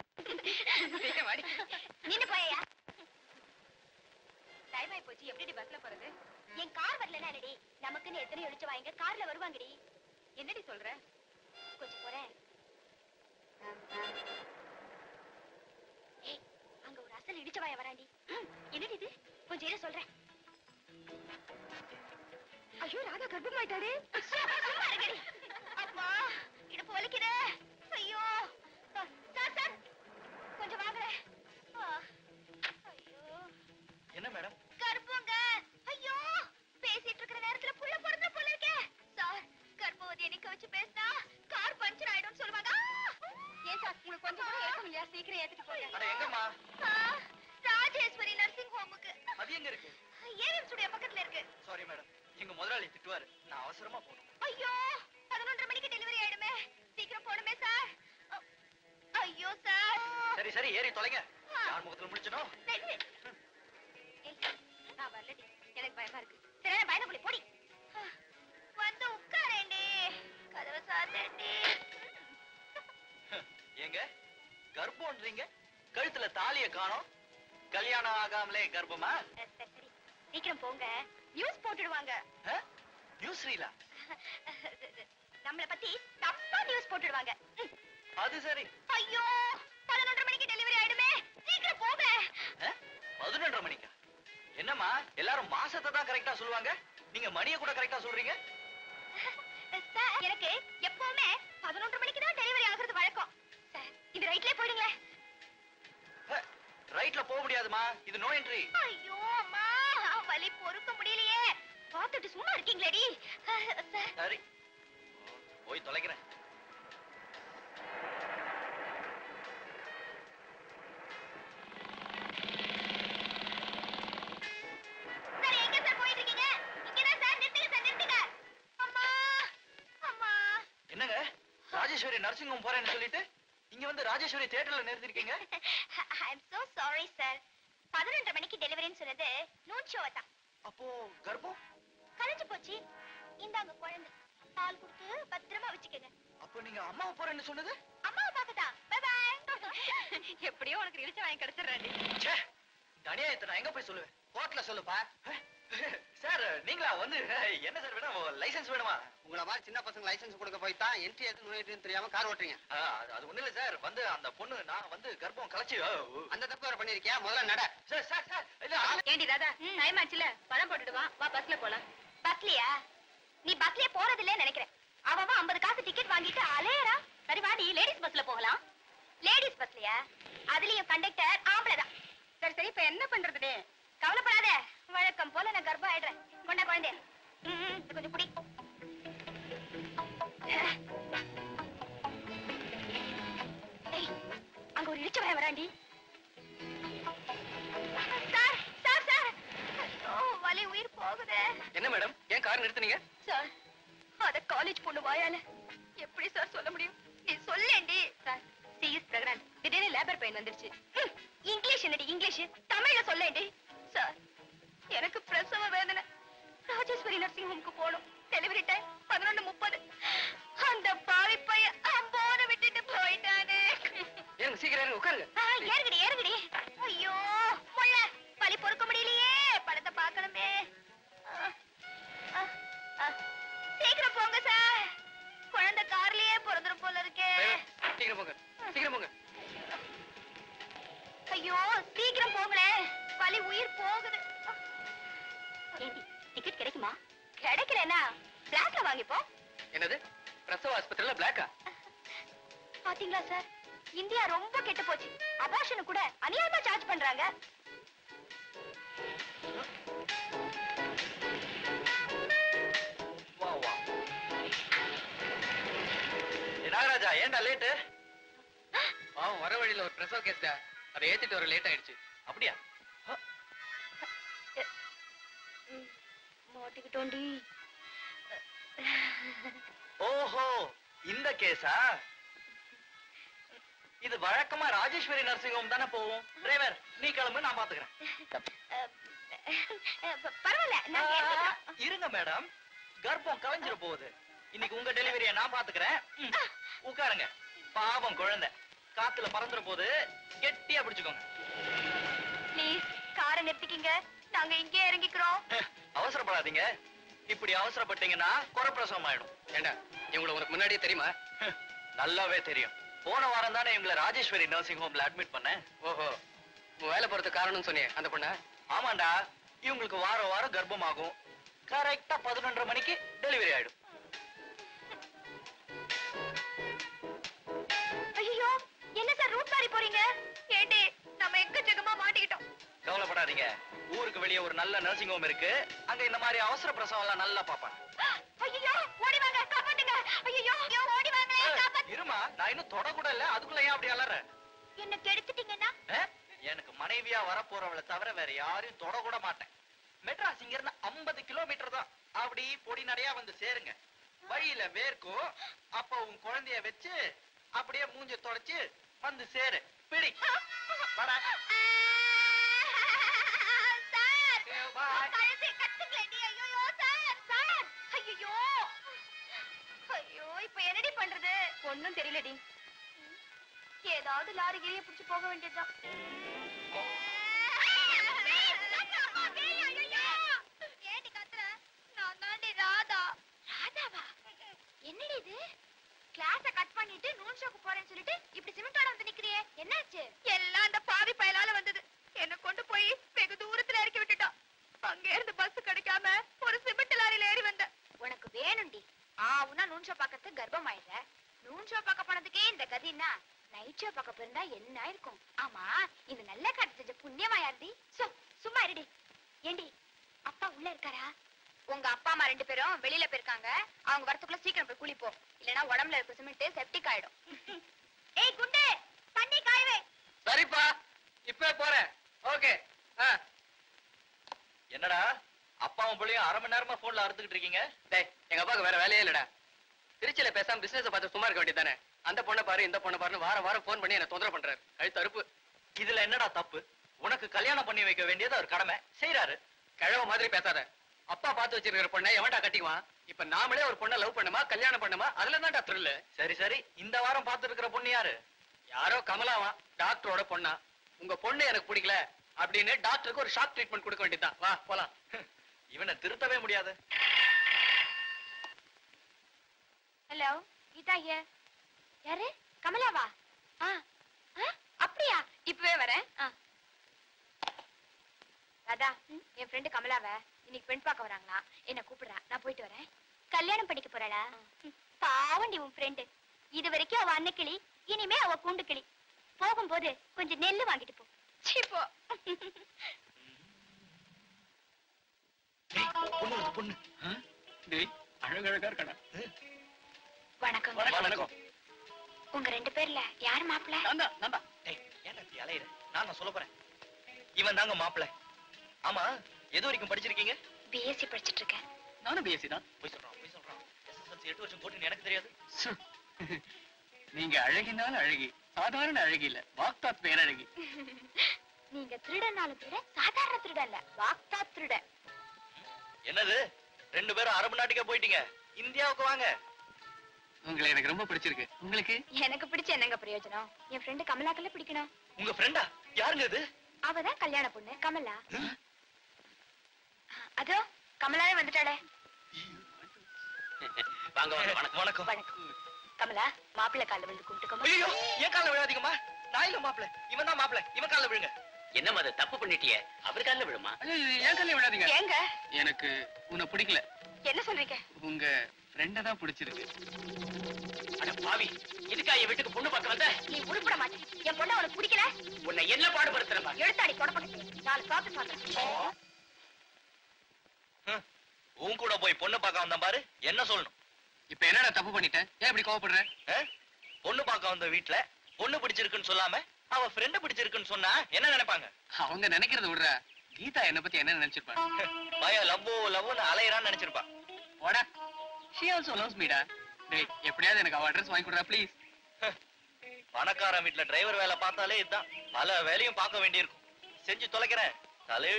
சீக்கிரம் வாடி. நின்னு போயா டைம் ஆயி போச்சு எப்படி பஸ்ல போறது? என் கார் வரலன்னா என்னடி? நமக்குன்னு எத்தனை எழுச்சு வாங்க கார்ல வருவாங்கடி. என்னடி சொல்ற? கொஞ்சம் போறேன். அங்க ஒரு அசல் இடிச்ச வாய வராண்டி. என்னடி இது? கொஞ்சம் சொல்றேன். ஐயோ ராதா கர்ப்பமாயிட்டாரு. அம்மா இடுப்பு வலிக்குதே. ஐயோ. கொஞ்சம் வாங்க. என்ன மேடம்? சார் சரி ஏறி தொலைங்க. யார் முகத்துல நான் வரலடி எனக்கு பயமா இருக்கு. சரி நான் பயணம் போடி. வந்து உட்காரேண்டி. கதவை சாத்தேண்டி. ஏங்க கர்ப்பம்ன்றீங்க கழுத்துல தாலிய காணோம். கல்யாணம் ஆகாமலே கர்ப்பமா? சீக்கிரம் போங்க. நியூஸ் போட்டுடுவாங்க? நியூஸ் ரீலா நம்மள பத்தி தப்பா நியூஸ் போட்டுடுவாங்க. அது சரி. ஐயோ! எல்லாரும் மாசத்தை தான் கரெக்டா சொல்லுவாங்க. நீங்க மணியை கூட கரெக்டா சொல்றீங்க? எனக்கு எப்பவுமே பதினொன்றரை மணிக்கு தான் டெலிவரி ஆகுறது வழக்கம். இந்த ரைட்லயே போயிடுங்களேன். ரைட்ல போக முடியாதுமா? இது நோ என்ட்ரி ஐயோ அம்மா வலி பொறுக்க முடியலையே. பார்த்துட்டு சும்மா இருக்கீங்களேடி. சரி. போய் தொலைக்கிறேன். ராஜேஸ்வரி நர்சிங் ஹோம் போறேன்னு சொல்லிட்டு இங்க வந்து ராஜேஸ்வரி தியேட்டர்ல நிறுத்திருக்கீங்க? I am so sorry sir பதினொன்றரை மணிக்கு டெலிவரின்னு சொன்னது நூன் ஷோவை தான். அப்போ கர்ப்பம்? கலைஞ்சு போச்சு. இந்தாங்க குழந்தை. பால் கொடுத்து பத்திரமா வச்சுக்கோங்க. அப்போ நீங்க அம்மாவை போறேன்னு சொன்னது? அம்மாவை பார்க்கதான் பை பை எப்படியோ உனக்கு இடிச்சு வாங்கி கிடைச்சிடுறாடி ச்சே இந்த அநியாயத்தை நான் எங்க போய் சொல்லுவேன்? கோர்ட்ல சொல்லுப்பா. சார் நீங்களா வந்து என்ன சார் வேணும்? லைசென்ஸ் வேணுமா? உங்கள மாதிரி சின்ன பசங்க லைசென்ஸ் கொடுக்க போய் தான் என்ட்ரி எது நுழையிட்டுன்னு தெரியாம கார் ஓட்டுறீங்க. அது- ஒண்ணு இல்ல சார். வந்து அந்த பொண்ணு நான் வந்து கர்ப்பம் கலைச்சு. அந்த தப்பு வேற பண்ணிருக்கியா? முதல்ல நட. சார் சார் சார் இல்ல ஆ- ஏண்டி ராதா டைம் ஆச்சுல. பணம் போட்டுட்டு வா. வா பஸ்ல போலாம். பஸ்லியா? நீ பஸ்லயே போறது இல்லைன்னு நினைக்கிறேன். அவன் ஐம்பது காசு டிக்கெட் வாங்கிட்டு அலையறா. சரி வாடி லேடிஸ் பஸ்ல போகலாம். லேடிஸ் பஸ்லயா அதுலயும் கண்டக்டர் ஆம்பளை தான். சரி சரி இப்ப என்ன பண்றதுனே கார் நிறுத்துனீங்க? சார் அத காலேஜ் பொண்ணு வாயால எப்படி சார் சொல்ல முடியும்? நீ சொல்லேண்டி. சார் சி இஸ் பிரெக்னன்ட் திடீர்னு லேபர் பெயின் வந்துருச்சு. இங்கிலீஷ் என்னடி இங்கிலீஷ்? தமிழ்ல சொல்லேண்டி. சார் எனக்கு பிரசவ வேதனை. ராஜேஸ்வரி நர்சிங் ஹோம்க்கு போகணும். டெலிவரி டைம் பதினொன்னு முப்பது. அந்த பாவி பையன் அம்போன விட்டுட்டு போயிட்டானே. ஏங்க சீக்கிரம் உட்காருங்க. கிடைக்குமா கிடைக்கலனா பிளாக்ல வாங்கிப்போம். என்னது? பிரசவ ஆஸ்பத்திரியில பிளாக்கா பாத்தீங்களா சார்? இந்தியா ரொம்ப கெட்டு போச்சு. அபாஷனு கூட அநியாயமா சார்ஜ் பண்றாங்க. நாகராஜா ஏன்டா லேட்டு அவன் வர வழியில ஒரு பிரசவ கேஸ் அதை ஏத்திட்டு வர லேட் ஆயிடுச்சு. அப்படியா? மாட்டிக்கிட்டோண்டி. ஓஹோ இந்த கேஸா? இது வழக்கமா ராஜேஸ்வரி நர்சிங் ஹோம் தானே போவோம் டிரைவர் நீ கிளம்பு நான் பாத்துக்கிறேன். பரவாயில்ல. இருங்க மேடம். கர்ப்பம் கலைஞ்சிர போகுது. இன்னைக்கு உங்க டெலிவரியை நான் பாத்துக்கிறேன். உட்காருங்க. பாவம் குழந்தை. காத்துல பறந்துற போது கெட்டியா பிடிச்சுக்கோங்க. ப்ளீஸ் காரை நிறுத்திக்கிங்க. நாங்க இங்கே இறங்கிக்கிறோம். அவசரப்படாதீங்க. இப்படி அவசரப்பட்டீங்கன்னா குறப்பிரசவம் ஆயிடும். ஏண்டா இவங்களை உனக்கு முன்னாடியே தெரியுமா? நல்லாவே தெரியும். போன வாரம் தானே இவங்களை ராஜேஸ்வரி நர்சிங் ஹோம்ல அட்மிட் பண்ணேன். ஓஹோ வேலை போறதுக்கு காரணம்னு சொன்னியே அந்த பொண்ணா? ஆமாண்டா இவங்களுக்கு வாரம் வாரம் கர்ப்பமாகும். கரெக்டா பதினொன்றரை மணிக்கு டெலிவரி ஆயிடும். ஐயோ என்ன சார் ரூட் மாறி போறீங்க? கவலைப்படாதீங்க. ஊருக்கு வெளியே ஒரு நல்ல நர்சிங் ஹோம் இருக்கு. அங்க இந்த மாதிரி அவசர பிரசவம் எல்லாம் நல்லா பாப்பாங்க இருமா நான் இன்னும் தொட கூட இல்ல. அதுக்குள்ள ஏன் அப்படி அலற? என்ன கெடுத்துட்டீங்கன்னா? எனக்கு மனைவியா வரப்போறவளை தவிர வேற யாரையும் தொட கூட மாட்டேன். மெட்ராஸ் இங்க இருந்து ஐம்பது கிலோமீட்டர் தான். அப்படி பொடி நடையா வந்து சேருங்க. வழியில வேர்க்கும். அப்ப உன் குழந்தைய வச்சு அப்படியே மூஞ்ச தொடச்சு வந்து சேரு. பிடி. வாடா. தெரியலடி. ஏதாவது லாரி போக வேண்டியதுதான். என்னடி இது? கிளாஸ கட் பண்ணிட்டு நூன் ஷோக்கு போறேன்னு சொல்லிட்டு இப்படி சிமெண்டோட வந்து நிக்கிறியே. என்னாச்சு? எல்லாம் அந்த பாவி பயலால வந்து என்ன கொண்டு போய் வெகு தூரத்துல இறக்கி விட்டுட்டான் அங்க இருந்து பஸ் கிடைக்காம ஒரு சிமெண்ட் லாரியில ஏறி வந்த உனக்கு வேணும்டி ஆவுனா நூன் ஷோ பார்க்கறது கர்ப்பம் ஆயிடுற நூன் ஷோ பார்க்க போனதுக்கே இந்த நைட் ஷோ பார்க்க போயிருந்தா என்ன இருக்கும்? ஆமா இது நல்ல காட்டு செஞ்ச புண்ணியமா யாருடி? சும்மா இருடி. ஏண்டி அப்பா உள்ள இருக்காரா? உங்க அப்பா அம்மா ரெண்டு பேரும் வெளியில போயிருக்காங்க. அவங்க வரத்துக்குள்ள சீக்கிரம் போய் குளிப்போம் இல்லனா உடம்புல இருக்க சிமெண்ட் செப்டிக் ஆயிடும். ஏய் குண்டு தண்ணி காயவே. சரிப்பா இப்பவே போறேன். ஓகே என்னடா அப்பாவும் பிள்ளையும் அரை மணி நேரமா போன்ல அறுத்துக்கிட்டு இருக்கீங்க? டேய் எங்க அப்பாவுக்கு வேற வேலையே இல்லடா. திருச்சியில பேசாம பிசினஸ் பார்த்து சும்மா இருக்க வேண்டியதானே அந்த பொண்ணை பாரு இந்த பொண்ணை பாருன்னு வார வாரம் ஃபோன் பண்ணி என்ன தொந்தரவு பண்றாரு. கழுத்து அறுப்பு. இதுல என்னடா தப்பு? உனக்கு கல்யாணம் பண்ணி வைக்க வேண்டியது அவர் கடமை. செய்யறாரு கிழவ மாதிரி பேசாத. அப்பா பார்த்து வச்சிருக்கிற பொண்ணை எவன்டா கட்டிக்குவான்? இப்ப நாமளே ஒரு பொண்ணை லவ் பண்ணுமா கல்யாணம் பண்ணுமா? அதுல தான்டா த்ரில் சரி சரி. இந்த வாரம் பார்த்து இருக்கிற பொண்ணு யாரு? யாரோ கமலாவா? டாக்டரோட பொண்ணா. உங்க பொண்ணு எனக்கு பிடிக்கல அப்படின்னு டாக்டருக்கு ஒரு ஷாக் ட்ரீட்மெண்ட் கொடுக்க வேண்டியதுதான். வா போலாம். இவனை திருத்தவே முடியாது. ஹலோ கீதா ஹியர் யாரு? கமலாவா? ஆ. ஆ, அப்படியா? இப்பவே வரேன். ராதா என் ஃப்ரெண்டு கமலாவ இன்னைக்கு பெண் பார்க்க வராங்களா? என்ன கூப்பிடுறா. நான் போயிட்டு வரேன். கல்யாணம் பண்ணிக்க போறாளா? பாவண்டி உன் ஃப்ரெண்டு இது வரைக்கும் அவ அன்னக்கிளி இனிமே அவ கூண்டு கிளி போகும்போது கொஞ்சம் நெல்லு வாங்கிட்டு போ. சீ, போ. ஏய், பொண்ணு வருது, பொண்ணு டேய் அழகழகா இருக்கடா. வணக்கம் வணக்கம். உங்க ரெண்டு பேர்ல யார் மாப்பிள்ள? நான் தான் நான் தான் டேய், ஏன்டா இப்படி அலையுற? நான் நான் சொல்ல போறேன். இவன் தாங்க மாப்பிள்ளை. ஆமா எது வரைக்கும் படிச்சிருக்கீங்க? பிஎஸ்சி படிச்சிட்டு இருக்கேன். நானும் பிஎஸ்சி தான். போய் சொல்றான் போய் சொல்றான். எஸ்எஸ்எல்சி எட்டு வருஷம் போட்டுன்னு எனக்கு தெரியாது. சு. நீங்க அழகினால அழகி சாதாரண அழகி இல்ல வாக்தாத் பேரழகி நீங்க திருடனாலும் திருட சாதாரண திருட இல்ல வாக்தா திருட. என்னது? ரெண்டு பேரும் அரபு நாட்டுக்கே போயிட்டீங்க. இந்தியாவுக்கு வாங்க. உங்களை எனக்கு ரொம்ப பிடிச்சிருக்கு. உங்களுக்கு? எனக்கு பிடிச்ச என்னங்க பிரயோஜனம்? என் ஃப்ரெண்டு கமலாக்கல்ல பிடிக்கணும். உங்க ஃப்ரெண்டா யாருங்க இது அவதான் கல்யாண பொண்ணு கமலா. அதோ கமலாவே வந்துட்டாளே. வாங்க வாங்க வணக்கம். வணக்கம். வணக்கம் கமலா மாப்பிள்ளை கால வந்து கும்பிட்டுக்கோமா ஐயோ ஏன் காலில் விழாதீங்கம்மா. நான் இல்ல மாப்பிள்ளை. இவன் தான் மாப்பிள்ளை. இவன் காலில் விழுங்க. என்னம்மா அது தப்பு பண்ணிட்டியே? அவர் காலில் விழுமா? ஏன் காலில் விழாதீங்க. ஏங்க? எனக்கு உன்னை பிடிக்கல. என்ன சொல்றீங்க? உங்க ஃப்ரெண்ட தான் பிடிச்சிருக்கு. அட பாவி இதுக்கா என் வீட்டுக்கு பொண்ணு பார்க்க வந்த? நீ உருப்பட மாட்டேன். என் பொண்ணு உனக்கு பிடிக்கல? உன்னை என்ன பாடுபடுத்துறப்பா எடுத்தாடி தொடப்பட்டு நாலு சாப்பிட்டு சாப்பிடுறேன் உன் கூட போய் பொண்ணு பார்க்க வந்தேன் பாரு. என்ன சொல்லணும்? இப்ப என்னடா தப்பு பண்ணிட்டேன் ஏன் இப்படி கோவப்படுற? பொண்ணு பார்க்க வந்த வீட்ல பொண்ணு பிடிச்சிருக்குன்னு சொல்லாம அவ ஃப்ரெண்ட் பிடிச்சிருக்குன்னு சொன்னா என்ன நினைப்பாங்க? அவங்க நினைக்கிறத விடுற. கீதா என்ன பத்தி என்ன நினைச்சிருப்பாங்க பய லவ்வோ லவ்னு அலையறான்னு நினைச்சிருப்பா. போடா. ஷி ஆல்சோ லவ்ஸ் மீடா டேய் எப்படியாவது எனக்கு அவ அட்ரஸ் வாங்கி கொடுறா ப்ளீஸ் பணக்காரன் வீட்ல டிரைவர் வேலை பார்த்தாலே இதுதான். பல வேலையும் பார்க்க வேண்டியிருக்கும். செஞ்சு தொலைக்கிறேன். தலையெழுத்து